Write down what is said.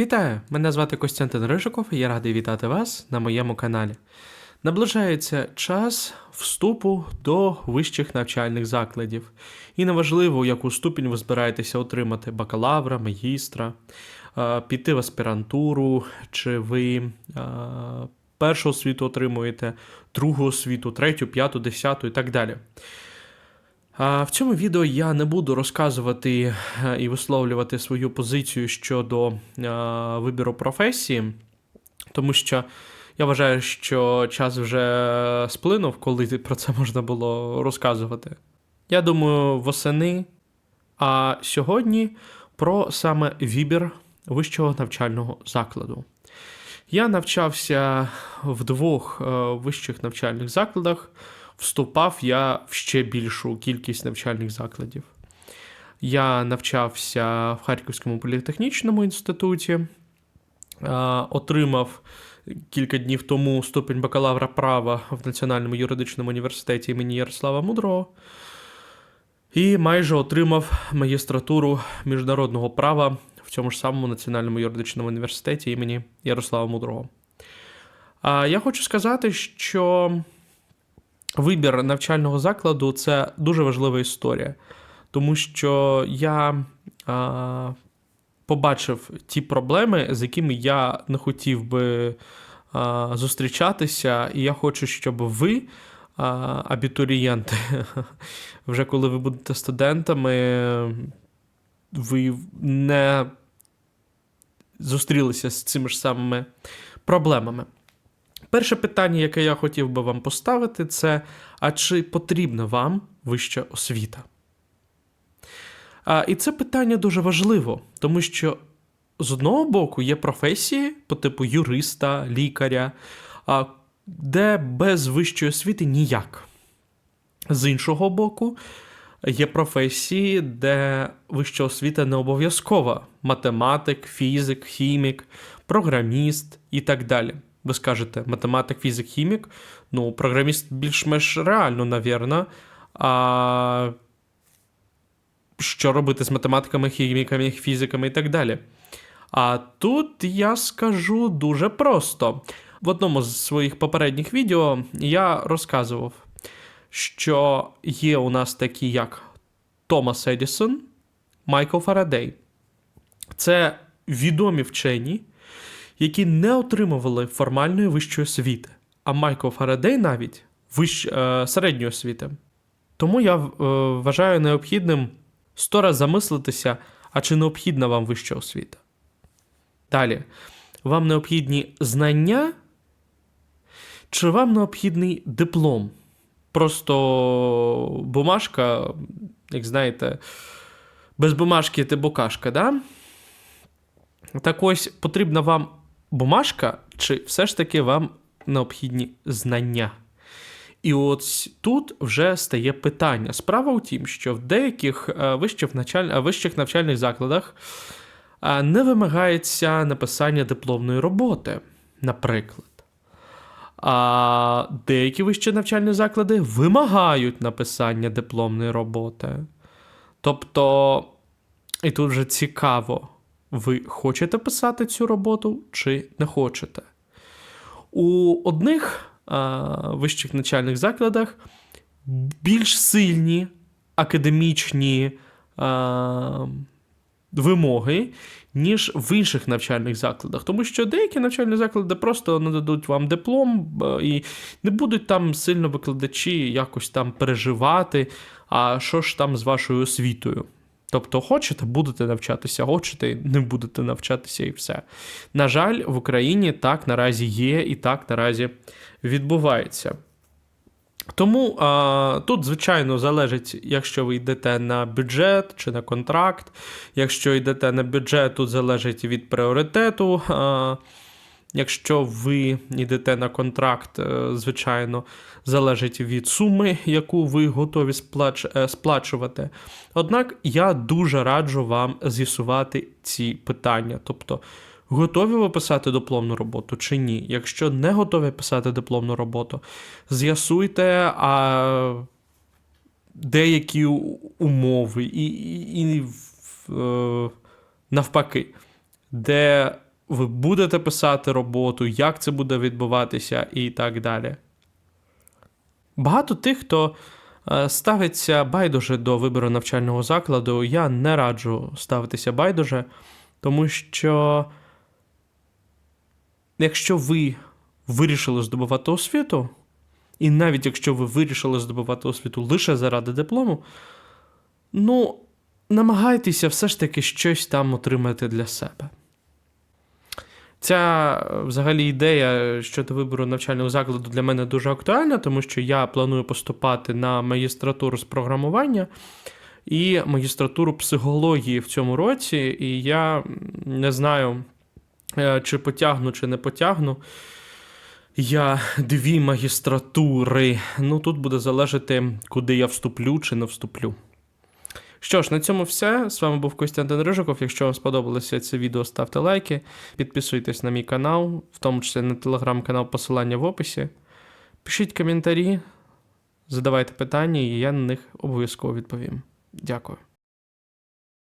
Вітаю! Мене звати Костянтин Рижиков і я радий вітати вас на моєму каналі. Наближається час вступу до вищих навчальних закладів. І неважливо, яку ступінь ви збираєтеся отримати бакалавра, магістра, е, піти в аспірантуру, чи ви е, першу освіту отримуєте, другу освіту, третю, п'яту, десяту і так далі. В цьому відео я не буду розказувати е, і висловлювати свою позицію щодо е, вибору професії, тому що я вважаю, що час вже сплинув, коли про це можна було розказувати. Я думаю, восени. А сьогодні про саме вибір вищого навчального закладу. Я навчався в двох е, вищих навчальних закладах вступав я в ще більшу кількість навчальних закладів. Я навчався в Харківському політехнічному інституті, отримав кілька днів тому ступінь бакалавра права в Національному юридичному університеті імені Ярослава Мудрого. І майже отримав магістратуру міжнародного права в цьому ж самому Національному юридичному університеті імені Ярослава Мудрого. Я хочу сказати, що вибір навчального закладу це дуже важлива історія, тому що я а, побачив ті проблеми, з якими я не хотів би а, зустрічатися, і я хочу, щоб ви. Абітурієнти, вже коли ви будете студентами, ви не зустрілися з цими ж самими проблемами. Перше питання, яке я хотів би вам поставити, це: а чи потрібна вам вища освіта? А, І це питання дуже важливо, тому що з одного боку є професії по типу юриста, лікаря, а, де без вищої освіти ніяк. З іншого боку, є професії, де вища освіта не обов'язкова: математик, фізик, хімік, програміст і так далі. Ви скажете, математик, фізик, хімік. Ну, програміст більш-менш реально, навірно. А що робити з математиками, хіміками, фізиками і так далі. А тут я скажу дуже просто. В одному з своїх попередніх відео я розказував, що є у нас такі, як Томас Едісон, Майкл Фарадей. Це відомі вчені, які не отримували формальної вищої освіти, а Майкл Фарадей навіть вищ, е, середньої освіти. Тому я е, вважаю необхідним сто раз замислитися, а чи необхідна вам вища освіта. Далі, вам необхідні знання, чи вам необхідний диплом? Просто бумажка, як знаєте, без бумажки ти букашка, да? Так ось потрібна вам бумажка, чи все ж таки вам необхідні знання? І от тут вже стає питання. Справа у тім, що в деяких е, вищих, навчаль... Е, вищих навчальних закладах е, не вимагається написання дипломної роботи, наприклад. А деякі вищі навчальні заклади вимагають написання дипломної роботи. Тобто, і тут вже цікаво, ви хочете писати цю роботу чи не хочете. У одних а, вищих навчальних закладах більш сильні академічні а, вимоги, ніж в інших навчальних закладах. Тому що деякі навчальні заклади просто нададуть вам диплом і не будуть там сильно викладачі якось там переживати, а що ж там з вашою освітою. Тобто, хочете, будете навчатися, хочете, не будете навчатися і все. На жаль, в Україні так наразі є і так наразі відбувається. Тому а, тут, звичайно, залежить, якщо ви йдете на бюджет чи на контракт. Якщо йдете на бюджет, тут залежить від пріоритету. А, Якщо ви йдете на контракт, е, звичайно, залежить від суми, яку ви готові сплач... Е, сплачувати. Однак я дуже раджу вам з'ясувати ці питання. Тобто, готові ви писати дипломну роботу чи ні? Якщо не готові писати дипломну роботу, з'ясуйте а, деякі умови і, і, і е, навпаки, де ви будете писати роботу, як це буде відбуватися і так далі. Багато тих, хто е, ставиться байдуже до вибору навчального закладу, я не раджу ставитися байдуже, тому що якщо ви вирішили здобувати освіту, і навіть якщо ви вирішили здобувати освіту лише заради диплому, ну, намагайтеся все ж таки щось там отримати для себе. Ця е, взагалі ідея щодо вибору навчального закладу для мене дуже актуальна, тому що я планую поступати на магістратуру з програмування і магістратуру психології в цьому році, і я не знаю, е, чи потягну, чи не потягну. Я дві магістратури. Ну, тут буде залежати, куди я вступлю чи не вступлю. Що ж, на цьому все. З вами був Костянтин Рижиков. Якщо вам сподобалося це відео, ставте лайки, підписуйтесь на мій канал, в тому числі на телеграм-канал, посилання в описі. Пишіть коментарі, задавайте питання, і я на них обов'язково відповім. Дякую.